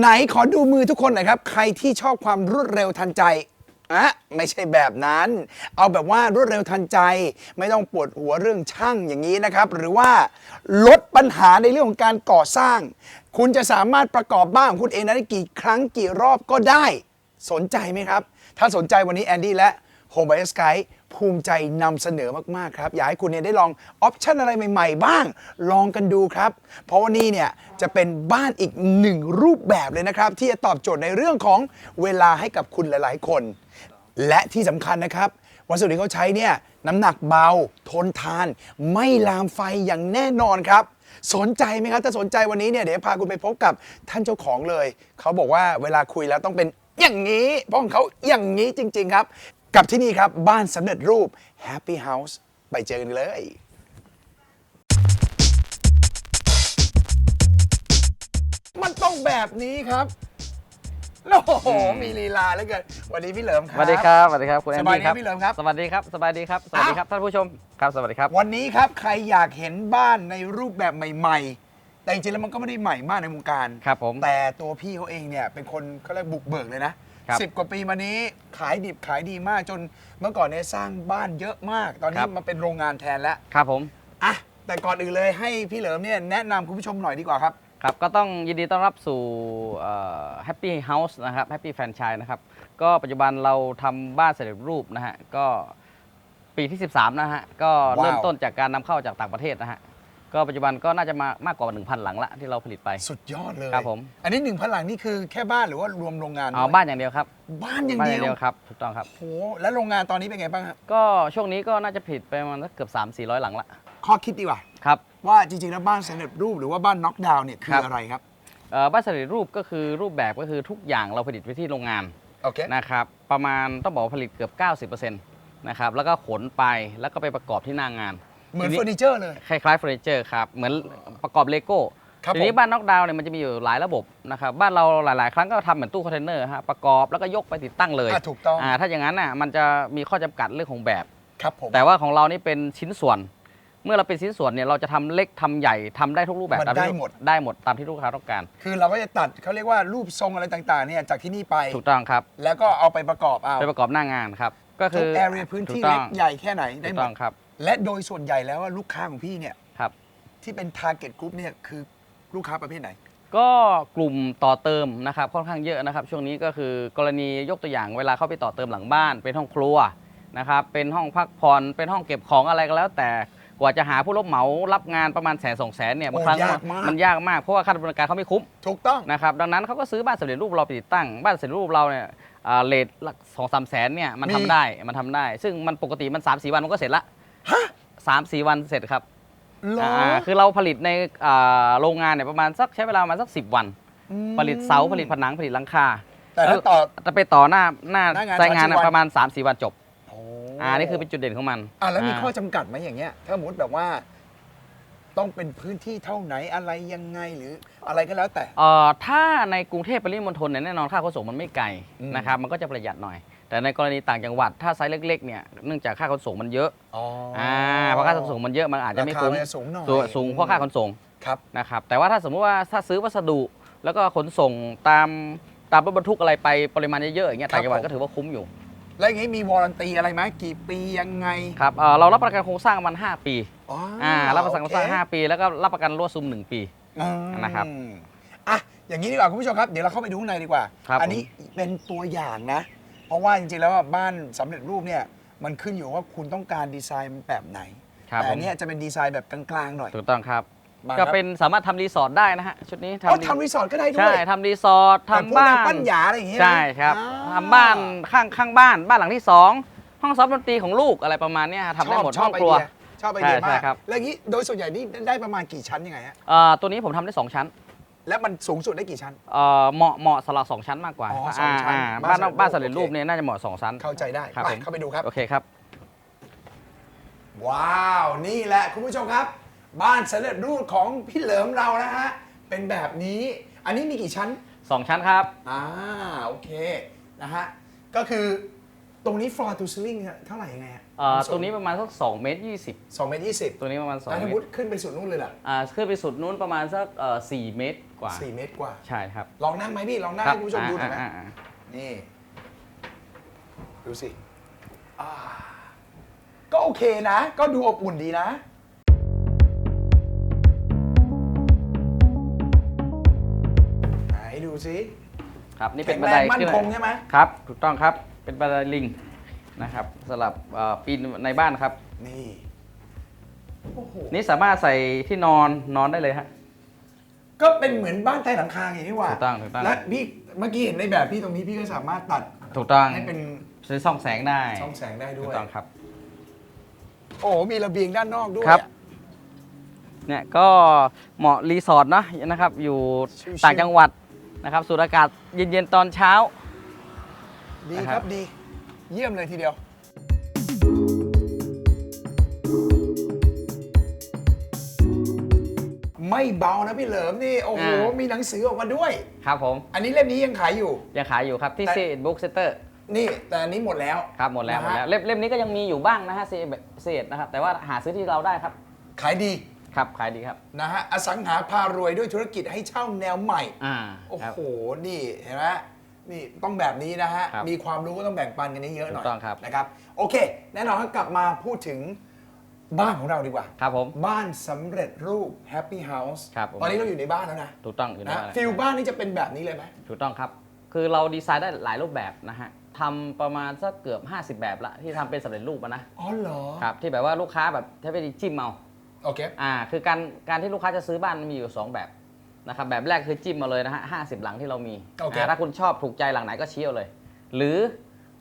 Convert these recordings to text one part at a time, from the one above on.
ไหนขอดูมือทุกคนหน่อยครับ ใครที่ชอบความรวดเร็วทันใจอะไม่ใช่แบบนั้น เอาแบบว่ารวดเร็วทันใจ ไม่ต้องปวดหัวเรื่องช่างอย่างนี้นะครับ หรือว่าลดปัญหาในเรื่องของการก่อสร้าง คุณจะสามารถประกอบบ้านของคุณเองได้กี่ครั้งกี่รอบก็ได้ สนใจไหมครับ ถ้าสนใจวันนี้แอนดี้และ Home by Sky ภูมิใจนำเสนอมาก ๆ ครับ อยากให้คุณเนี่ยได้ลองออปชันอะไรใหม่ ๆ บ้าง ลองกันดูครับ เพราะว่านี่เนี่ยจะเป็นบ้านอีกหนึ่งรูปแบบเลยนะครับ ที่จะตอบโจทย์ในเรื่องของเวลาให้กับคุณหลาย ๆ คน และที่สำคัญนะครับ วัสดุที่เขาใช้เนี่ยน้ำหนักเบา ทนทาน ไม่ลามไฟอย่างแน่นอนครับ สนใจไหมครับถ้าสนใจวันนี้เนี่ยเดี๋ยวพาคุณไปพบกับท่านเจ้าของเลย เขาบอกว่าเวลาคุยแล้วต้องเป็นอย่างนี้เพราะของเขาอย่างนี้จริง ๆ ครับ กับที่นี่ครับบ้านสำเร็จรูป Happy House ไปเจอกันเลยมันต้องแบบนี้ครับ โอ้โห มีลีลาแล้วเกินวันนี้พี่เหลิมครับสวัสดีครับสวัสดีครับคุณแอนสบายดี้ดีครับพี่เหลิมครับสวัสดีครับสบายดีครับสวัสดีครับท่านผู้ชมครับสวัสดีครับ วันนี้ครับใครอยากเห็นบ้านในรูปแบบใหม่ ๆ แต่จริงๆแล้วมันก็ไม่ได้ใหม่มากในวงการ ครับผม แต่ตัวพี่เขาเองเนี่ยเป็นคนเขาเรียกบุกเบิกเลยนะ ครับสิบกว่าปีมานี้ขายดิบขายดีมากจนเมื่อก่อนเนี่ยสร้างบ้านเยอะมาก ตอนนี้มาเป็นโรงงานแทนแล้วครับผม อะแต่ก่อนอื่นเลยให้พี่เหลิมเนี่ยแนะนำคุณผู้ชมหน่อยดีกว่าครับ ครับ ก็ต้องยินดีต้อนรับสู่แฮปปี้เฮาส์นะครับแฮปปี้แฟนชายนะครับ ก็ปัจจุบันเราทำบ้านสำเร็จรูปนะฮะ ก็ปีที่ 13 นะฮะ ก็ว้าว เริ่มต้นจากการนำเข้าจากต่างประเทศนะฮะ ก็ปัจจุบันก็น่าจะมามากกว่า 1,000 หลังละที่เราผลิตไป สุดยอดเลยครับผม อันนี้หนึ่งพันหลังนี่คือแค่บ้านหรือว่ารวมโรงงานเอาด้วยบ้านอย่างเดียวครับบ้านอย่างบ้านอเดีย่างเดียยววครับถูกต้องครับ โหแล้วโรงงานตอนนี้เป็นไงบ้างครับก็ช่วงนี้ก็น่าจะผลิตไปประมาณสักเกือบ3 4 0 0 หลังละข้อคิดดีกว่า ครับ ว่าจริงๆแล้วบ้านสำเร็จรูปหรือว่าบ้านน็อกดาวน์เนี่ยคืครัอบ อะไรครับเอ่อบ้านสำเร็จรูปก็คือรูปแบบก็คือทุกอย่างเราผลิตไว้ที่โรงงานโอเคนะครับประมาณต้องบอกว่าผลิตเกือบ 90%นะครับแล้วก็ขนไปแล้วก็ไปประกอบที่หน้างาน เหมือนทีเฟอร์นิเจอร์เลย คล้ายๆเฟอร์นิเจอร์ครับ เหมือนประกอบเลโก้ ครับทีนี้ผม บ้านน็อกดาวน์เนี่ยมันจะมีอยู่หลายระบบนะครับ บ้านเราหลาย ๆ ครั้งก็ทำเหมือนตู้คอนเทนเนอร์ฮะ ประกอบแล้วก็ยกไปติดตั้งเลยอะถูกต้อง อ่าถ้าอย่างนั้นน่ะมันจะมีข้อจำกัดเรื่องของแบบ ครับผม แต่ว่าของเรานี่เป็นชิ้นส่วน เมื่อเราเป็นชิ้นส่วนเนี่ยเราจะทำเล็กทำใหญ่ทำได้ทุกรูปแบบมันตามที่ได้หมด ได้หมดตามที่ลูกค้าต้องการ คือเราก็จะตัดเขาเรียกว่ารูปทรงอะไรต่างๆเนี่ยจากที่นี่ไป ถูกต้องครับแล้วก็เอาไปประกอบเอาไปประกอบหน้างานครับ ก็ทุคืกอแอเรียพื้นที่ถูกต้เล็องกใหญ่แค่ไหนได้ถูกหมต้อดงครับ และโดยส่วนใหญ่แล้วว่าลูกค้าของพี่เนี่ยครับ ที่เป็น target group เนี่ยคือลูกค้าประเภทไหน ก็กลุ่มต่อเติมนะครับค่อนข้างเยอะนะครับ ช่วงนี้ก็คือกรณียกตัวอย่างเวลาเข้าไปต่อเติมหลังบ้าน เป็นห้องครัวนะครับเป็นห้องพักผ่อนเป็นห้องเก็บของอะไรก็แล้ว แต่กว่าจะหาผู้รับเหมารับงานประมาณแสนสองแสนเนี่ยบางครั้งโอ้ยากมาก มันยากมากเพราะว่าค่าดำเนินการเขาไม่คุ้ม ถูกต้อง นะครับดังนั้นเขาก็ซื้อบ้านสำเร็จรูปเราไปติดตั้ง บ้านสำเร็จรูปเราเนี่ยอ่าเลทสองสามแสนเนี่ยมันมี ทำได้มันทำได้ ซึ่งมันปกติมัน3าสี่วันมันก็เสร็จละ ฮะสามสี่วันเสร็จครับเหรออ่าคือเราผลิตในอ่าโรงงานเนี่ยประมาณสักใช้เวลาประมาณสักสิวันมผลิตเสาผลิตผนังผลิตหลังคาแต่ถ้าต่อจะไปต่อหน้าหน้าหน้างานใช้งานสามสี่วัน ประมาณ 3 4 วันจบโอ้อ่านี่คือเป็นจุดเด่นของมันอะแล้วมีาข้อจำกัดไหมอย่างเงี้ย ถ้าสมมติแบบว่า ต้องเป็นพื้นที่เท่าไหนอะไรยังไงหรืออะไรก็แล้วแต่ เอ่อถ้าในกรุงเทพปริมณฑลเนี่ยแน่นอนค่าขนส่งมันไม่ไกลอืม นะครับมันก็จะประหยัดหน่อย แต่ในกรณีต่างจังหวัดถ้าไซส์เล็กๆเนี่ยเนื่องจากค่าขนส่งมันเยอะอ๋ออ่าเพราะค่าขนส่งมันเยอะมันอาจจะไม่ราคาคุ้มมันจะสูงหน่อยสูงสูงเพราะค่าขนส่งครับ นะครับแต่ว่าถ้าสมมติว่าถ้าซื้อวัสดุ แล้วก็ขนส่งตามตามรถบรรทุกอะไรไปปริมาณเยอะๆอย่างเงี้ยครับ ต่างจังหวัดผมก็ถือว่าคุ้มอยู่แล้วอย่างงี้มีวอรันตีอะไรไหมกี่ปียังไงครับเอ่อเรารับประกันโครงสร้างมัน 5 ปีอ๋ออ่ารับประกันโครงสร้าง โอเค5 ปี แล้วก็รับประกันรั่วซึม 1 ปี อืมนะครับอะอย่างนี้ดีกว่าคุณผู้ชมครับ เดี๋ยวเราเข้าไปดูข้างในดีกว่า ครับ อันี้เป็นตัวอย่างนะ เพราะว่าจริงๆแล้วอะบ้านสำเร็จรูปเนี่ยมันขึ้นอยู่ว่าคุณต้องการดีไซน์มันแบบไหนครับแต่ผอัมนเนี้ยจะเป็นดีไซน์แบบกลางๆหน่อย ถูกต้องครับ มาก็ครับเป็นสามารถทำรีสอร์ทได้นะฮะชุดนี้อ๋อรีทำรีสอร์ทก็ได้ด้วใช่ยทำรีสอร์ทแบบพวกทำบ้าแนนวปั้นหยาอะไรอย่างเงี้ยนะใช่ครับอ่ทำบ้านข้างข้างบ้าน บ้านหลังที่สองห้องซ้อมดนตรีของลูกอะไรประมาณเนี้ยทำได้หมดชห้ออบงไอครัวเดียชอบไอเดียใช่มาใช่กครับ แล้วอย่างนี้โดยส่วนใหญ่นี่ได้ประมาณกี่ชั้นยังไงฮะ เอ่อตัวนี้ผมทำได้สองชั้น แล้วมันสูงสุดได้กี่ชั้น เอ่อเหมาะเหมาะสำหรับสองชั้นมากกว่าอ๋อสองชั้นาบ้าบ้านนบ้านสำสำเร็เร็จจรูรูปปเนี่ยน่าจะเหมาะสองชั้น เข้าใจได้ครับไปผม เข้าไปดูครับ โอเคครับ ว้าว นี่แหละคุณผู้ชมครับ บ้านสำเร็จรูปของพี่เหลิมเรานะฮะ เป็นแบบนี้ อันนี้มีกี่ชั้น สองชั้นครับ อ่า โอเค นะฮะ ก็คือตรงนี้ floor to ceiling เนี่ยเท่าไหร่ยังไงฮะเอ่อตรงนี้ประมาณสัก2เมตร20สองเมตรยี่สิบตัวนี้ประมาณ2แล้วเมถ้าตมุรดขึ้นไปสุดนู่นเลยล่ะอ่าขึ้นไปสุดนู้นประมาณสักเอ่อ4เมตรกว่าสี่เมตรกว่า ใช่ครับลองนั่งไหมพี่ ลองนั่งครัให้คุณผู้ชมดูหน่อยไหมอ่าอ่าอ่านี่ ดูสิอ่าก็โอเคนะ ก็ดูอบอุ่นดีนะ ไหนดูสิครับนี่เป็แข็นงบันแรไดงมั่นขึ้นคงใช่ไหม ครับ ถูกต้องครับเป็นบันไดลิง นะครับสำหรับเอ่อปีนในบ้านครับ นี่โอ้โหนี่สามารถใส่ที่นอนนอนได้เลยฮะ ก็เป็นเหมือนบ้านใต้หลังคาอย่างนี้ว่าถูกต้องถูกต้อง และพี่เมื่อกี้เห็นในแบบพี่ตรงนี้พี่ก็สามารถตัดถูกต้องให้เป็นใช้ส่องแสงได้ช่องแสงได้ด้ถูวกยต้องครับ โอ้โหมีระเบียงด้านนอกด้วยครับอะเนี่ยก็เหมาะรีสอร์ทเนอะนะครับอยู่ชิวๆต่างจังหวัดนะครับสูดอากาศเย็นๆตอนเช้า ดีนะคครัรับบดี เยี่ยมเลยทีเดียว ไม่เบานะพี่เหลิมนี่ โอ้โห อ่ามี มีหนังสือออกมาด้วย ครับผม อันนี้เล่มนี้ยังขายอยู่ ยังขายอยู่ครับที่ แต่ซีบุ๊กเซนเตอร์นี่แต่อันนี้หมดแล้ว ครับหมดแล้วหมนะดฮะแล้วเล่มเล่มนี้ก็ยังมีอยู่บ้างนะฮะเศษนะครับแต่ว่าหาซื้อที่เราได้ครับขายดีครับขายดีครับนะฮะ อสังหาพารวยด้วยธุรกิจให้เช่าแนวใหม่ อ่าโอ้ครับ โห นี่เห็นไหม นี่ต้องแบบนี้นะฮะ ครับมีความรู้ก็ต้องแบ่งปันกันเยอะๆหน่อยถูกต้องครับ นะครับ โอเค แน่นอนครับกลับมาพูดถึงบ้านของเราดีกว่า ครับผม บ้านสำเร็จรูป Happy House ครับผม ตอนนี้เราอยู่ในบ้านแล้วนะถูกต้องอยู่ในนะบ้านฟิลบ้านนี่จะเป็นแบบนี้เลยไหม ถูกต้องครับ คือเราดีไซน์ได้หลายรูปแบบนะฮะทำประมาณสักเกือบ 50 แบบละที่ทำเป็นสำเร็จรูปอะนะอ๋อเหรอ ครับที่แบบว่าลูกค้าแบบใช้ไปจิ้มเอาโอเค อ่าคือการการที่ลูกค้าจะซื้อบ้านมันมีอยู่ 2 แบบ นะครับแบบแรกคือจิ้มมาเลยนะฮะห้าสิบหลังที่เรามีโอเค อ่าถ้าคุณชอบถูกใจหลังไหนก็ชี้เอาเลย หรือ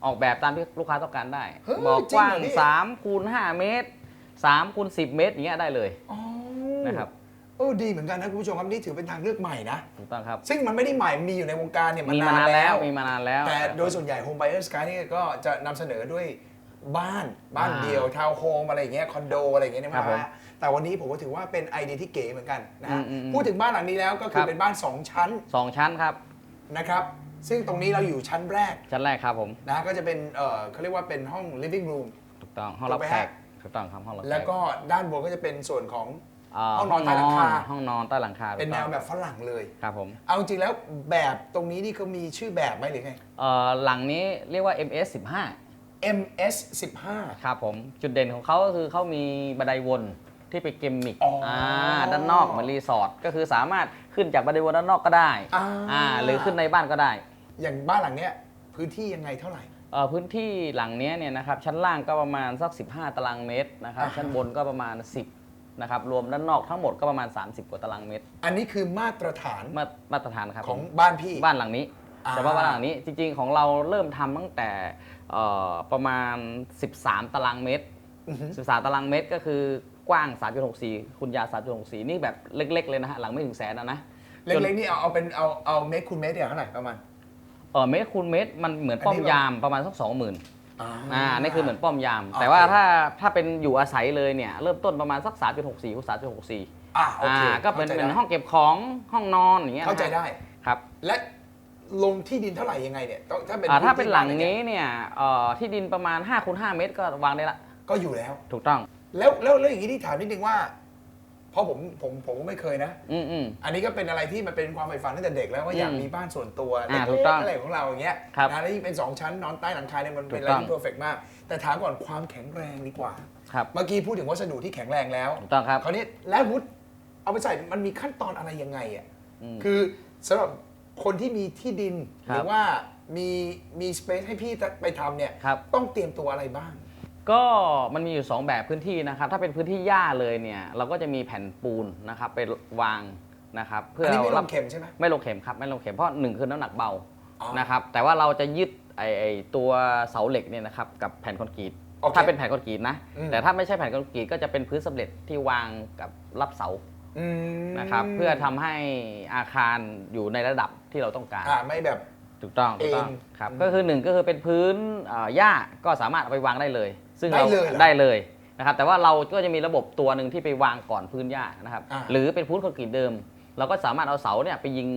ออกแบบตามที่ลูกค้าต้องการได้ เฮ้ยบอกจริกงว้าเหงรอพี่ 3คูณ5เมตร3คูณ10 เมตรอย่างเงี้ยได้เลยอ๋อนะครับเออดีเหมือนกันนะคุณผู้ชมครับนี่ถือเป็นทางเลือกใหม่นะ ถูกต้องครับ ซึ่งมันไม่ได้ใหม่มีอยู่ในวงการเนี่ยมีมามานานนานแล้แล้ววมีมานานแล้วแต่โดยส่วนใหญ่ Home Buyer Sky นี่ก็จะนำเสนอด้วย บ้านบ้านอ่าเดียวทาวน์โฮมอะไรอย่างเงี้ยคอนโดอะไรอย่างเงี้ยนะคครัรับบผมแต่วันนี้ผมก็ถือว่าเป็นไอเดียที่เก๋เหมือนกันนะฮะอืมอืมอืมพูดถึงบ้านหลังนี้แล้วก็คืครัอบ เป็นบ้าน 2 ชั้นสองชั้นครับ นะครับ ซึ่งตรงนี้เราอยู่ชั้นแรกชั้นแรกครับผมนะฮะก็จะเป็นเออเขาเรียกว่าเป็นห้อง living room ถูกต้องห้องรับถูกไหมแขฮะกถูกต้องครับห้องรับแขกแล้วก็ด้านบนก็จะเป็นส่วนของาห้องนอนใต้หลังคา ห้องนอนใต้หลังคาเป็นแนวถูกต้องแบบฝรั่งเลย ครับผมเอาจริงๆแล้วแบบตรงนี้นี่เขามีชื่อแบบไหมหรือไง เอ่อหลังนี้เรียกว่า MS 15 MS 15 ครับผมจุดเด่นของเขาก็คือเขามีบันไดวนที่เป็นเกมมิกอ๋ออ่ด้านนอกเหมือนรีสอร์ทก็คือสามารถขึ้นจากบันไดวนด้านนอกก็ได้อ่าหรือขึ้นในบ้านก็ได้อย่างบ้านหลังเนี้ยพื้นที่ยังไงเท่าไหร่ เอ่อพื้นที่หลังเนี้ยเนี่ยนะครับชั้นล่างก็ประมาณสัก 15 ตารางเมตรนะครับอ่าฮะชั้นบนก็ประมาณ 10นะครับรวมด้านนอกทั้งหมดก็ประมาณ 30 กว่าตารางเมตร อันนี้คือมาตรฐานมามาตรฐานครับของผมบ้านพี่ บ้านหลังนี้ อ่าเฉพาะบ้านหลังนี้จริงๆของเราเริ่มทำตั้งแต่เอ่อ ประมาณ 13 ตารางเมตรอือฮึ13 ตารางเมตรก็คือกว้าง 3.64 คุณยาว 3.64 นี่แบบเล็ก ๆ เลยนะฮะ หลังไม่ถึงแสนนะนะ เล็กๆนี่เอาเอาเป็นเอาเอาเมตรคูณเมตรเนี่ยเท่าไหร่ประมาณ เออเมตรคูณเมตรมันเหมือนป้อมยามประมาณสัก20,000อ่า นี่คือเหมือนป้อมยามโอเคแต่ว่าถ้าถ้าเป็นอยู่อาศัยเลยเนี่ย เริ่มต้นประมาณสัก 3.64คูณ3.64อ่าโออ่าเคก็เป็นข้าใจเป็นได้ห้องเก็บของห้องนอนอย่างเงี้ยนะฮะเข้าใจได้ครับ และ ลงที่ดินเท่าไหร่ยังไงเนี่ยต้องถ้าเป็นอ่าถ้าพื้เป็นที่หลังบ้านี้เนี่ยเอ่อที่ดินประมาณ5คูณ5เมตรก็วางได้ละ ก็อยู่แล้ว ถูกต้อง แล้วแล้วแล้วอย่างนี้ที่ถามนิดนึงว่า เพราะผมผมผมก็ไม่เคยนะ อืมอืม อันนี้ก็เป็นอะไรที่มันเป็นความใฝ่ฝันตั้งแต่เด็กแล้วว่าอยากอืมมีบ้านส่วนตัวอ่าเล็ถูกกต้องๆอะไรของเราอย่างเงี้ยครับนะแล้วยิ่งเป็น 2 ชั้นนอนใต้หลังคาเนี่ยมันเป็นอะไรถูกต้อง ที่เพอร์เฟกมาก แต่ถามก่อนความแข็งแรงดีกว่า ครับ เมื่อกี้พูดถึงวัสดุที่แข็งแรงแล้วถูกต้องครับ คราวนี้แล้ววุฒเอาไปใส่มันมีขั้นตอนอะไรยังไงอะ อืม คือสำหรับ คนที่มีที่ดินครับหรือว่ามีมีสเปซให้พี่ไปทำเนี่ยครับ ต้องเตรียมตัวอะไรบ้าง ก็มันมีอยู่ 2 แบบพื้นที่นะครับ ถ้าเป็นพื้นที่หญ้าเลยเนี่ยเราก็จะมีแผ่นปูนนะครับไปวางนะครับ เพื่ออันนี้ไม่ลรังเข็มใช่ไหม ไม่ลงเข็มครับไม่ลงเข็มเพราะหนึ่งคือน้ำหนักเบาอ๋อนะครับแต่ว่าเราจะยึดไอไอตัวเสาเหล็กเนี่ยนะครับกับแผ่นคอนกรีตโอเคถ้าเป็นแผ่นคอนกรีตนะ อืม แต่ถ้าไม่ใช่แผ่นคอนกรีตก็จะเป็นพื้นสำเร็จที่วางกับรับเสา อืมนะครับเพื่อทำให้อาคารอยู่ในระดับที่เราต้องการ อ่าไม่แบบ ถูกต้องถูกต้องเองครับอืมก็คือหนึ่งก็คือเป็นพื้นเอ่อหญ้าก็สามารถเอาไปวางได้เลย ซึ่งได้เราเลยเหรอได้เลยนะครับแต่ว่าเราก็จะมีระบบตัวหนึ่งที่ไปวางก่อนพื้นหญ้านะครับอ่า หรือเป็นพื้นคอนกรีตเดิม เราก็สามารถเอาเสาเนี่ยไปยิง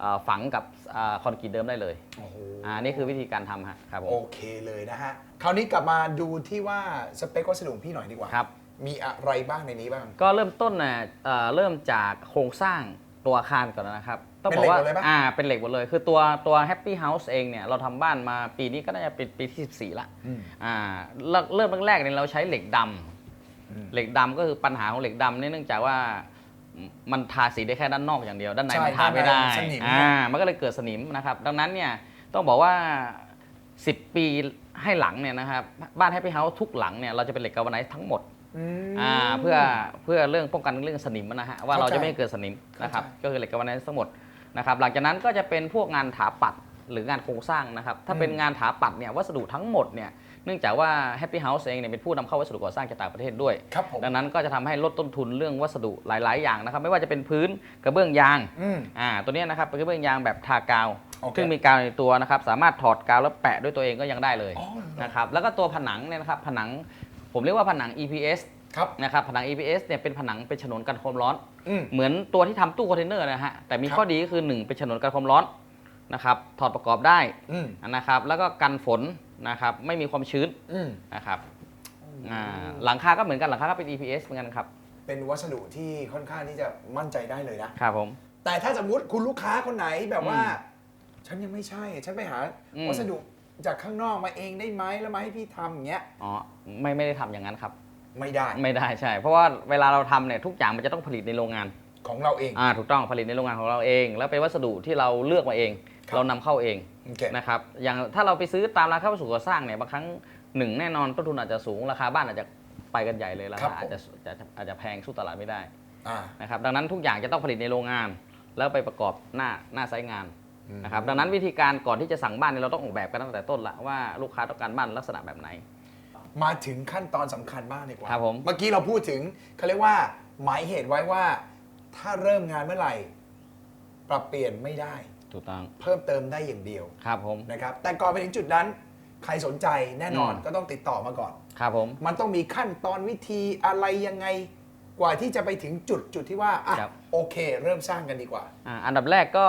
เอ่อฝังกับอ่าคอนกรีตเดิมได้เลยโอ้โห อ่านี่คือวิธีการทำฮะครับผมโอเคเลยนะฮะ คราวนี้กลับมาดูที่ว่าสเปควัสดุของพี่หน่อยดีกว่า ครับ มีอะไรบ้างในนี้บ้าง ก็เริ่มต้นน่ะเอ่อเริ่มจากโครงสร้างตัวอาคารก่อนนะครับ ต้องเป็นบอกว่าเหล็กหมดเลยปะ อ่าเป็นเหล็กหมดเลย คือตัวตัว Happy House เองเนี่ยเราทำบ้านมาปีนี้ก็น่าจะเป็นปีที่ 14 ละอืม อ่าเริ่มเริ่มแรกๆเนี่ยเราใช้เหล็กดำอืมเหล็กดำก็คือปัญหาของเหล็กดำเนี่ยเนื่องจากว่ามันทาสีได้แค่ด้านนอกอย่างเดียว ด้านในใช่มันทาไม่ได้ด้านในมันสนิม อ่ามันก็เลยเกิดสนิมนะครับ ดังนั้นเนี่ยต้องบอกว่า 10 ปีให้หลังเนี่ยนะครับบ้าน Happy House ทุกหลังเนี่ยเราจะเป็นเหล็กกาลวาไนซ์ทั้งหมด อืม อ่าเพื่อเพื่อเรื่องป้องกันเรื่องสนิมนะฮะว่าเข้าใจเราจะไม่ให้เกิดสนิมนะครับเข้าใจก็คือเหล็กกาลวาไนซ์ทั้งหมดนะครับหลังจากนั้นก็จะเป็นพวกงานถาปัดหรืองานโครงสร้างนะครับถ้าเป็นอืม งานถาปัดเนี่ยวัสดุทั้งหมดเนี่ยเนื่องจากว่า Happy House เองเนี่ยเป็นผู้นำเข้าวัสดุก่อสร้างจากต่างประเทศด้วย ครับผม ดังนั้นก็จะทำให้ลดต้นทุนเรื่องวัสดุหลาย ๆ อย่างนะครับไม่ว่าจะเป็นพื้นกระเบื้องยางอืม อ่าตัวเนี้ยนะครับเป็นกระเบื้องยางแบบทากาวโอเค ซึ่งมีกาวในตัวนะครับสามารถถอดกาวแล้วแปะด้วยตัวเองก็ยังได้เลย อ๋อเหรอ นะครับแล้วก็ตัวผนังเนี่ยนะครับผนัง ผมเรียกว่าผนัง EPS ครับนะครับผนัง EPS เนี่ยเป็นผนังเป็นฉนวนกันความร้อน อืม เหมือนตัวที่ทำตู้คอนเทนเนอร์นะฮะแต่มีครับ ข้อดีก็คือ 1 เป็นฉนวนกันความร้อนนะครับถอดประกอบได้อืมนะครับแล้วก็กันฝนนะครับไม่มีความชื้นอืมนะครับอ่าหลังคาก็เหมือนกันหลังคาก็เป็น EPS เหมือนกันครับเป็นวัสดุที่ค่อนข้างที่จะมั่นใจได้เลยนะ ครับผม แต่ถ้าสมมติคุณลูกค้าคนไหนแบบว่าอืมฉันยังไม่ใช่ ฉันไปหาอืม วัสดุ จากข้างนอกมาเองได้ไหมแล้วมาให้พี่ทำอย่างเงี้ยอ๋อไม่ไม่ได้ทำอย่างนั้นครับ ไม่ได้ไม่ได้ใช่ เพราะว่าเวลาเราทำเนี่ยทุกอย่างมันจะต้องผลิตในโรงงาน ของเราเองอ่าถูกต้องผลิตในโรงงานของเราเอง แล้วเป็นวัสดุที่เราเลือกมาเองครับเรานำเข้าเองโอเคนะครับอย่างถ้าเราไปซื้อตามร้านค้าวัสดุก่อสร้างเนี่ยบางครั้งหนึ่งแน่นอนต้นทุนอาจจะสูงราคาบ้านอาจจะไปกันใหญ่เลยราครัคาบผมอาจจะอาจจะอาจจะแพงสู้ตลาดไม่ได้อ่านะครับดังนั้นทุกอย่างจะต้องผลิตในโรงงาน แล้วไปประกอบหน้าหน้าไซต์งานอืม นะครับดังนั้นวิธีการก่อนที่จะสั่งบ้านเนี่ยเราต้องออกแบบกันตั้งแต่ต้นละว่าลูกค้าต้องการบ้านลักษณะแบบไหน มาถึงขั้นตอนสำคัญมากดีกว่า ครับผม เมื่อกี้เราพูดถึงเขาเรียกว่า หมายเหตุไว้ว่า ถ้าเริ่มงานเมื่อไหร่ ปรับเปลี่ยนไม่ได้ ถูกต้องเพิ่มเติมได้อย่างเดียวครับผม นะครับ แต่ก่อนไปถึงจุดนั้น ใครสนใจแน่นอนอืม ก็ต้องติดต่อมาก่อน ครับผม มันต้องมีขั้นตอนวิธีอะไรยังไง กว่าที่จะไปถึงจุดจุดที่ว่าอะครับ โอเค เริ่มสร้างกันดีกว่า อ่าอันดับแรกก็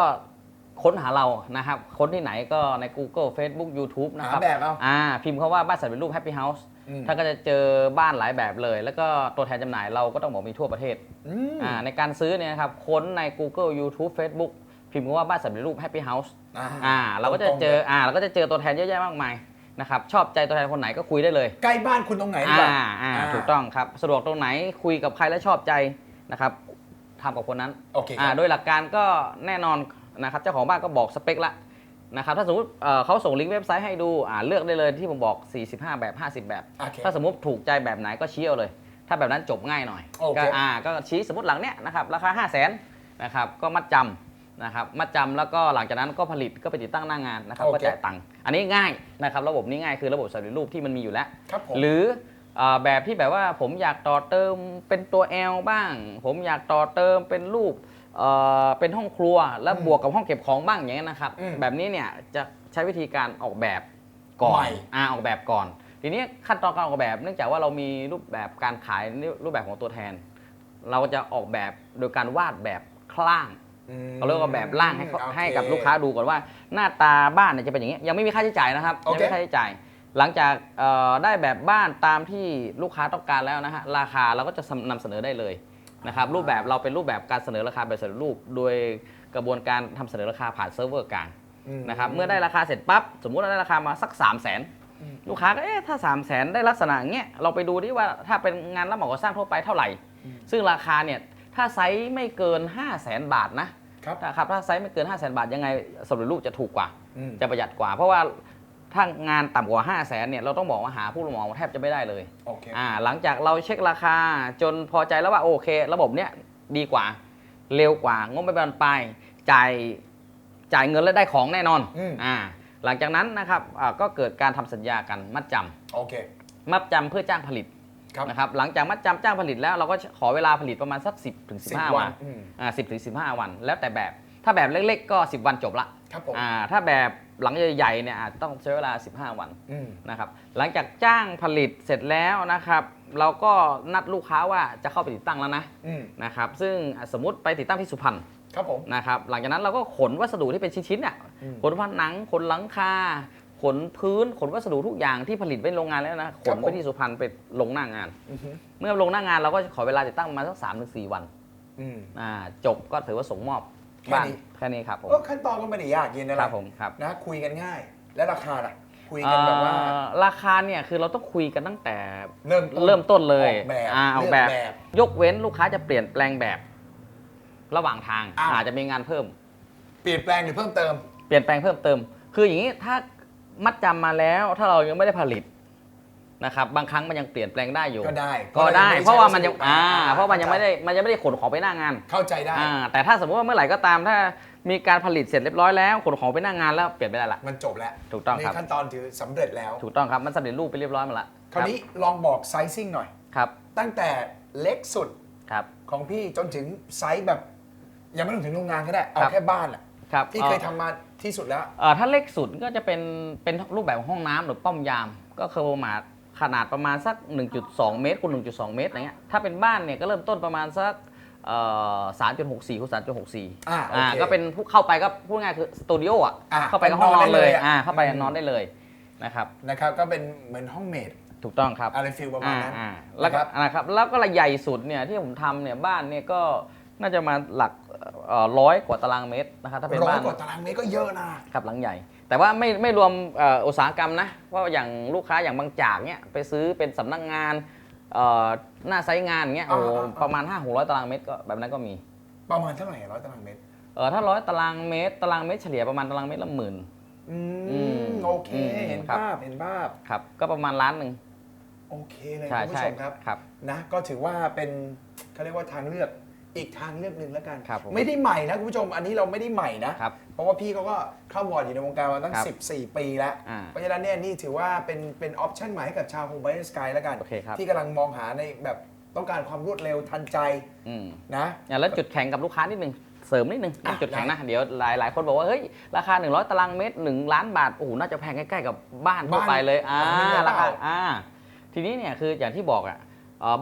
ค้นหาเรานะครับค้นที่ไหนก็ใน Google Facebook YouTube นะครับหาแบบเอา อ่าพิมพ์คาว่าบ้านสัตว์เป็นรูป Happy House อืม ท่านก็จะเจอบ้านหลายแบบเลย แล้วก็ตัวแทนจำหน่ายเราก็ต้องบอกมีทั่วประเทศอืมอ่าในการซื้อเนี่ยนะครับค้นใน Google YouTube Facebook พิมพ์คำว่าบ้านสัตว์เป็นรูป Happy House อ่าอ่าเราก็จะตรงๆเจอลยอ่าเราก็จะเจอตัวแทนเยอะแยะมากมายนะครับชอบใจตัวแทนคนไหนก็คุยได้เลย ใกล้บ้านคุณตรงไหนดีอ่ากว่า อ่าอ่าถูกต้องครับ สะดวกตรงไหนคุยกับใครแล้วชอบใจนะครับทำกับคนนั้นโอเคคอ่ารับโดยหลักการก็แน่นอน นะครับเจ้าของบ้านก็บอกสเปคละนะครับถ้าสมมติเอ่อเขาส่งลิงก์เว็บไซต์ให้ดูอ่าเลือกได้เลยที่ผมบอก 45 แบบ 50 แบบ โอเคถ้าสมมติถูกใจแบบไหนก็ชี้เอาเลย ถ้าแบบนั้นจบง่ายหน่อยโอเค ก็อ่าก็ชี้สมมติหลังเนี้ยนะครับราคา 5 0 0 0 0นนะครับก็มัดจำนะครับมัดจำแล้วก็หลังจากนั้นก็ผลิตก็ไปติดตั้งหน้างานนะครับก็จ่ายตังค์อันนี้ง่ายนะครับระบบนี้ง่ายคือระบบสำเร็จรูปที่มันมีอยู่แล้ว ครับผม หรือเอ่อแบบที่แบบว่าผมอยากต่อเติมเป็นตัว L บ้าง ผมอยากต่อเติมเป็นรูป เอ่อเป็นห้องครัวแล้วอืมบวกกับห้องเก็บของบ้างอย่างเงี้ยนะครับ อืมแบบนี้เนี่ยจะใช้วิธีการออกแบบก่อใหนม่อ่าออกแบบก่อน ทีนี้ขั้นตอนการออกแบบ เนื่องจากว่าเรามีรูปแบบการขายรูปแบบของตัวแทน เราก็จะออกแบบโดยการวาดแบบคล่างอืมเราเรียกว่าแบบร่างให้เขาโอเค ให้กับลูกค้าดูก่อนว่า หน้าตาบ้านเนี่ยจะเป็นอย่างนี้ยยังไม่มีค่าใช้จ่ายนะครับโอยังเค ไม่มีค่าใช้จ่าย หลังจากเอ่อได้แบบบ้านตามที่ลูกค้าต้องการแล้วนะฮะราคาเราก็จะนำเสนอได้เลย นะครับรูปแบบเราเป็นรูปแบบการเสนอราคาแบบเสนอรูป โดยกระบวนการทำเสนอราคาผ่านเซิร์ฟเวอร์กลางอืมนะครับเมื่อได้ราคาเสร็จปั๊บสมมุติเราได้ราคามาสัก 3 0 0 0 0นอืมลูกค้าก็เอ๊ะถ้า 3 0 0แสนได้ลักษณะอย่างเงี้ยเราไปดูดิว่าถ้าเป็นงานรับเหมาก่อสร้างทั่วไปเท่าไหร่ ซึ่งราคาเนี่ยถ้าไซส์ไม่เกิน 5 0 0แสนบาทนะครับนะครับถ้าไซส์ไม่เกิน 5 0 0แสนบาทยังไงสำเร็จรูปจะถูกกว่าอืมจะประหยัดกว่า เพราะว่า ถ้างานต่ำกว่า 5 0 0แสนเนี่ยเราต้องบอกว่าหาผู้รับเหมาแทบจะไม่ได้เลยโอเค อ่าหลังจากเราเช็คราคาจนพอใจแล้วว่าโอเค ระบบเนี้ยดีกว่า เร็วกว่างบไม่บานปลายจ่ายจ่ายเงินแล้วได้ของแน่นอนอืม อ่าหลังจากนั้นนะครับอ่าก็เกิดการทำสัญญากันมัดจำโอเค มัดจำเพื่อจ้างผลิตครับ นะครับหลังจากมัดจำจ้างผลิตแล้วเราก็ขอเวลาผลิตประมาณสัก 10ถึงสิบ15 วันอืมอ่า10ถึง15วัน แล้วแต่แบบถ้าแบบเล็กๆก็ 10 วันจบละ ครับผม อ่าถ้าแบบ หลังใหญ่ๆเนี่ยอาจต้องใช้เวลา 15 วันอืม นะครับ หลังจากจ้างผลิตเสร็จแล้วนะครับ เราก็นัดลูกค้าว่าจะเข้าไปติดตั้งแล้วนะอืมนะครับ ซึ่งสมมติไปติดตั้งที่สุพรรณครับผม นะครับ หลังจากนั้นเราก็ขนวัสดุที่เป็นชิ้นๆเนี่ยอืมขนผนังขนหลังคา ขนพื้นขนวัสดุทุกอย่างที่ผลิตไว้ในโรงงานแล้วนะขครับนผมไปที่สุพรรณไปลงหน้างาน อือฮึเมื่อลงหน้างานเราก็ขอเวลาติดตั้งประมาณสักสามถึงสี่วัน อืม อ่าจบก็ถือว่าส่งมอบ แค่บ้านนี้แค่นี้ครับผมก็ขั้นตอนก็ไม่ได้ยากเย็นอะไรครับผมครับนะคุยกันง่าย และราคาล่ะ คุยกันแบบว่า เอ่อราคาเนี่ยคือเราต้องคุยกันตั้งแต่เริ่มต้นเริ่มต้นเลยออกแบบอ่าออกเลือกแบบแบบยกเว้นลูกค้าจะเปลี่ยนแปลงแบบ ระหว่างทางอ้าวอาจจะมีงานเพิ่ม เปลี่ยนแปลงหรือเพิ่มเติม เปลี่ยนแปลงเพิ่มเติม คืออย่างนี้ถ้ามัดจำมาแล้วถ้าเรายังไม่ได้ผลิต นะครับบางครั้งมันยังเปลี่ยนแปลงได้อยู่ ก็ได้ก็ได้ เพเพราะราะว่าว่ามัมันนยัยังงอ่าอ่าเพราะมันยังไม่ได้มันยังไม่ได้ขนของไปหน้างานเข้าใจได้อ่าแต่ถ้าสมมติว่าเมื่อไหร่ก็ตามถ้ามีการผลิตเสร็จเรียบร้อยแล้วขนของไปหน้างานแล้วเปลี่ยนไม่ได้ละมันจบแล้วถูกต้องครับนี่ขั้นตอนถือสำเร็จแล้วถูกต้องครับมันสำเร็จรูปไปเรียบร้อยหมาละคราวนี้ลองบอกไซซิ่งหน่อยครับตั้งแต่เล็กสุดครับของพี่จนถึงไซส์แบบ ยังไม่ต้องถึงโรงงานก็ได้เอาครับแค่บ้านอะครับพี่เคยทำมาที่สุดแล้วเอ่อถ้าเล็กสุดก็จะเป็นเป็นรูปแบบห้องน้ำหรือป้อมยาม ก็คือประมาณ ขนาดประมาณสัก 1.2 เมตรคูณ1.2 เมตรอะไรเงี้ยถ้าเป็นบ้านเนี่ยก็เริ่มต้นประมาณสักเอ่อ3.64คูณ3.64อ่าโอเคอ่าก็เป็นผู้เข้าไปก็พูดง่ายคือสตูดิโออะอ่าเข้าไปก็ห้องนอนเลยนอนได้เลยอะอ่าเข้าไปอืมนอนได้เลยนะครับนะครับก็เป็นเหมือนห้องเมดถูกต้องครับอะไรฟิลประมาณนั้นอ่าๆแล้วก็นะครับนะครับแล้วก็ระใหญ่สุดเนี่ยที่ผมทำเนี่ยบ้านเนี่ยก็น่าจะมาหลักร้อยกว่าตารางเมตรนะครับถ้าเป็นร้อยบ้านกว่าตารางเมตรก็เยอะนะครับหลังใหญ่ แต่ว่าไม่ไม่รวมเอ่ออุตสาหกรรมนะว่าอย่างลูกค้าอย่างบางจากเนี่ยไปซื้อเป็นสำนักงานเอ่อหน้าไซต์งานอย่างเงี้ยโอ้โหอ่าๆๆประมาณ 5 6 0 0 ตารางเมตรก็แบบนั้นก็มี ประมาณเท่าไหร่ร้อยตารางเมตรเออถ้าร้อยตารางเมตรตารางเมตรเฉลี่ยประมาณตารางเมตรละหมื่นอือืมมโอเคอืมเห็นครับภาพเห็นภาพครับก็ประมาณล้านหนึ่งโอเคเลยใช่คุณผู้ใช่ชมครับครับนะก็ถือว่าเป็นเขาเรียกว่าทางเลือก อีกทางเลือกหนึ่งแล้วกัน ครับผมไม่ได้ใหม่นะคุณผู้ชมอันนี้เราไม่ได้ใหม่นะ ครับเพราะว่าพี่เขาก็เข้าวอร์ดอยู่ในวงการมาตั้ง ครับ14 ปีแล้ว อ่าเพราะฉะนั้นเนี่ยนี่ถือว่าเป็นเป็นออปชั่นใหม่ให้กับชาวโฮมไบสกายแล้วกัน โอเคครับ ที่กำลังมองหาในแบบต้องการความรวดเร็วทันใจอืม นะ อะแล้วจุดแข็งกับลูกค้านิดนึงเสริมนิดนึงอะจุดแข็งได้นะ เดี๋ยวหลายหลายคนบอกว่าเฮ้ยราคา 100 ตารางเมตร 1 ล้านบาทโอ้โหน่าจะแพงใกล้ๆกับบ้านทั่วไปเลยอ่าบ้านหลังนึงหรือเปล่า ราคาอ่าทีนี้เนี่ยคืออย่างที่บอกอะเอ่อ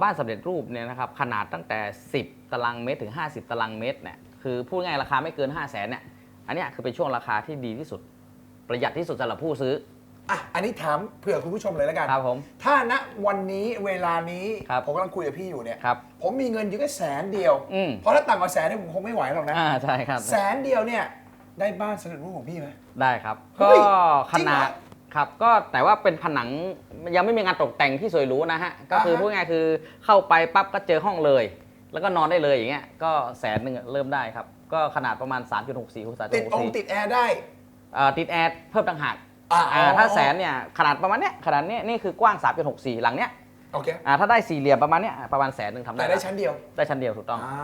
บ้านสำเร็จรูปเนี่ยนะครับขนาดตั้งแต่ 10 ตารางเมตรถึง 50 ตารางเมตรเนี่ยคือพูดง่ายราคาไม่เกิน 5 0 0แสนเนี่ยอันเนี้ยคือเป็นช่วงราคาที่ดีที่สุด ประหยัดที่สุดสำหรับผู้ซื้ออะอันนี้ถามเผื่อคุณผู้ชมเลยแล้วกันครับผมถ้าณวันนี้เวลานี้ครับผมกำลังคุยกับพี่อยู่เนี่ยครับผมมีเงินอยู่แค่แสนเดียวอืมเพราะถ้าต่ำกว่าแสนเนี่ยผมคงไม่ไหวหรอกนะอ่าใช่ครับแสนเดียวเนี่ยได้บ้านสำเร็จรูปของพี่ไหมได้ครับเฮ้ก็ยขนาดจริงเหรอ ครับก็แต่ว่าเป็นผนังยังไม่มีงานตกแต่งที่สวยหรูนะฮะก็คืออ่าฮะ พูดง่ายๆคือเข้าไปปั๊บก็เจอห้องเลย แล้วก็นอนได้เลยอย่างเงี้ยก็แสนหนึ่งเริ่มได้ครับก็ขนาดประมาณ 3.64คูณติดองค์3.64ติดแอร์ได้ เอ่อติดแอร์เพิ่มต่างหากอ่าอ่าถ้าแสนเนี่ยขนาดประมาณเนี้ยขนาดเนี้ยนี่คือกว้าง 3.64 หลังเนี้ยโอเค อ่าถ้าได้สี่เหลี่ยมประมาณเนี้ยประมาณแสนหนึ่งทำได้แต่ได้ละชั้นเดียวได้ชั้นเดียวถูกต้อง อ่า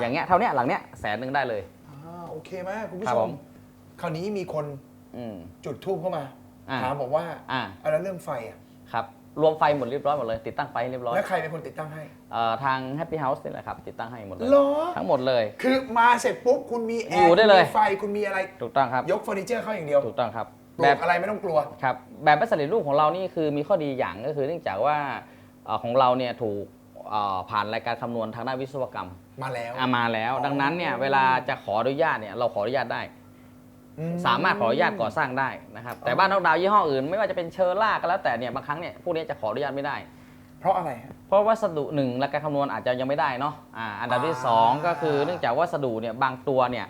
อย่างเงี้ยเท่าเนี้ยหลังเนี้ยแสนหนึ่งได้เลย อ่าโอเคไหมคุณผู้ครัชบผมม คราวนี้มีคนอืมจุดทูบเข้ามา อ่า ถามผมว่าอ่าอันนั้นเรื่องไฟอะครับ รวมไฟหมดเรียบร้อยหมดเลย ติดตั้งไฟให้เรียบร้อยแล้วใครเป็นคนติดตั้งให้ เอ่อทาง Happy House นี่แหละครับ ติดตั้งให้หมดเลย เหรอ ทั้งหมดเลย คือมาเสร็จปุ๊บคุณมีแออยู่ร์ได้เลยคุณมีไฟคุณมีอะไรถูกต้องครับ ยกเฟอร์นิเจอร์เข้าอย่างเดียวถูกต้องครับ ปลูแบกบอะไรไม่ต้องกลัว ครับแบบบัสลิรูปของเรานี่คือมีข้อดีอย่างก็คือเนื่องจากว่าเอ่อของเราเนี่ยถูกเอ่อผ่านรายการคำนวณทางด้านวิศวกรรมมาแล้ว อะมาแล้วอ๋อดังนั้นเนี่ยเวลาจะขออนุญาตเนี่ยเราขออนุญาตได้อื สามารถขออนุญาตก่อสร้างได้นะครับแต่บ้านนอกดาวน์ยี่ห้ออื่น ไม่ว่าจะเป็นเชอร่าก็แล้วแต่เนี่ยบางครั้งเนี่ยพวกนี้จะขออนุญาตไม่ได้ เพราะอะไรฮะ เพราะวัสดุหนึ่งและการคำนวณอาจจะยังไม่ได้เนาะอ่าอันดับที่อ่าสองก็คือเนื่องจากวัสดุเนี่ยบางตัวเนี่ย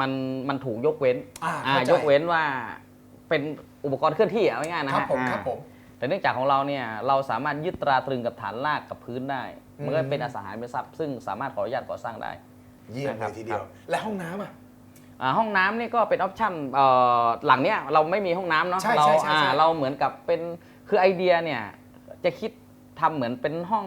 มันมันถูกยกเว้นอ่าอ่าเข้าใจ ยกเว้นว่าเป็นอุปกรณ์เคลื่อนที่เอาง่ายๆนะครับผมอ่า ครับผม แต่เนื่องจากของเราเนี่ยเราสามารถยึดตราตรึงกับฐานรากกับพื้นได้อืมมันก็เป็นอสังหาริมทรัพย์ซึ่งสามารถขออนุญาตก่อสร้างได้ เยี่ยมนะคเลรับ ยทีเดียว และห้องน้ำอะอ่า ห้องน้ำนี่ก็เป็นออปชั่นเอ่อหลังเนี้ยเราไม่มีห้องน้ำเนาะใช่เราใช่ใช่อ่าใช่เราเหมือนกับเป็นคือไอเดียเนี่ยจะคิดทำเหมือนเป็นห้อง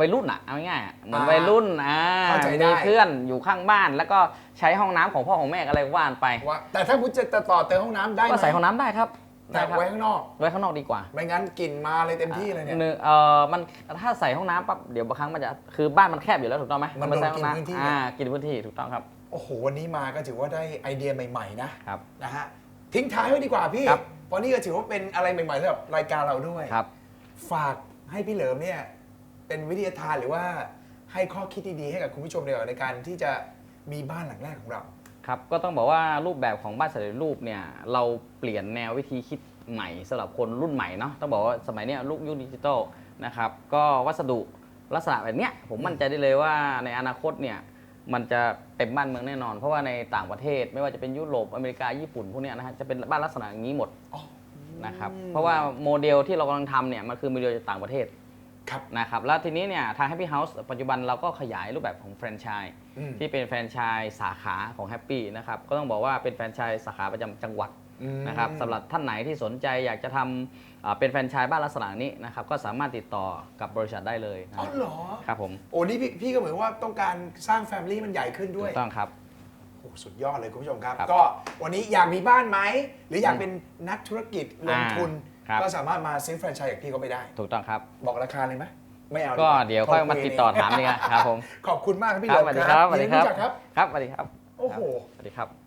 วัยรุ่นอะเอาง่ายๆอะเหมือนวัยรุ่นอ่าเข้าใจได้มีเพื่อนอยู่ข้างบ้าน แล้วก็ใช้ห้องน้ำของพ่อของแม่อะไรว่านไปว่าแต่ถ้าคุณจะต่อเติมห้องน้ำได้ไหมก็ใส่ห้องน้ำได้ครับแต่ได้ครับไว้ข้างนอกไว้ข้างนอกดีกว่า ไม่งั้นกลิ่นมาเลยเต็มที่เลยเนี่ยหนึ่งเอ่อมันถ้าใส่ห้องน้ำปั๊บเดี๋ยวบางครั้งมันจะคือบ้านมันแคบอยู่แล้วถูกต้องไหมมันไใส่โดนห้องกินพื้นที่น้ำอ่ากินพื้นที่ถูกต้องครับ โอ้โห วันนี้มาก็ถือว่าได้ไอเดียใหม่ ๆ นะครับ นะฮะทิ้งท้ายไว้ดีกว่าพี่ครับ เพราะนี่ก็ถือว่าเป็นอะไรใหม่ๆสำหรับรายการเราด้วย ครับ ฝากให้พี่เหลิมเนี่ยเป็นวิทยาทานหรือว่าให้ข้อคิดดีๆให้กับคุณผู้ชมเดียวาในการที่จะมีบ้านหลังแรกของเรา ครับ ก็ต้องบอกว่ารูปแบบของบ้านสำเร็จรูปเนี่ยเราเปลี่ยนแนววิธีคิดใหม่สำหรับคนรุ่นใหม่เนาะต้องบอกว่าสมัยเนี้ยลูกยุคดิจิตอลนะครับก็วัสดุลักษณะแบบเนี้ยผมมั่นใจได้เลยว่าในอนาคตเนี่ย มันจะเต็มบ้านเมืองแน่นอน เพราะว่าในต่างประเทศไม่ว่าจะเป็นยุโรปอเมริกาญี่ปุ่นพวกเนี้ยนะฮะจะเป็นบ้านลักษณะอย่างนี้หมดอ๋อนะครับเพราะว่าโมเดลที่เรากำลังทำเนี่ยมันคือโมเดลจากต่างประเทศครับนะครับแล้วทีนี้เนี่ยทาง Happy House ปัจจุบันเราก็ขยายรูปแบบของแฟรนไชส์อืมที่เป็นแฟรนไชส์สาขาของ Happy นะครับก็ต้องบอกว่าเป็นแฟรนไชส์สาขาประจำจังหวัดอืม นะครับสำหรับท่านไหนที่สนใจอยากจะทำอ่าเป็นแฟรนไชส์บ้านลักษณะนี้นะครับก็สามารถติดต่อกับบริษัทได้เลยนะอ๋อเหรอ ครับผมโอ้นี่พี่พี่ก็เหมือนว่าต้องการสร้างแฟมิลี่มันใหญ่ขึ้นถูด้วย กต้องครับ โอ้สุดยอดเลยคุณผู้ชมครับ ครับก็วันนี้อยากมีบ้านไหม หรืออยากเป็นนักธุรกิจลงทุน อ่าครับ ก็สามารถมาซื้อแฟรนไชส์จากพี่เขาไปได้ ถูกต้องครับ บอกราคาเลยไหมไม่เอาก็าเดี๋ยวค่อยมาติดต่อถามดีกว่าครับผมขอบคุณมากครับพี่ครับเหสลิวัมสดีครับสวัสยิดีนครู้รับจักครับ ครับสวัสดีครับโอ้โหสวัสดีครับ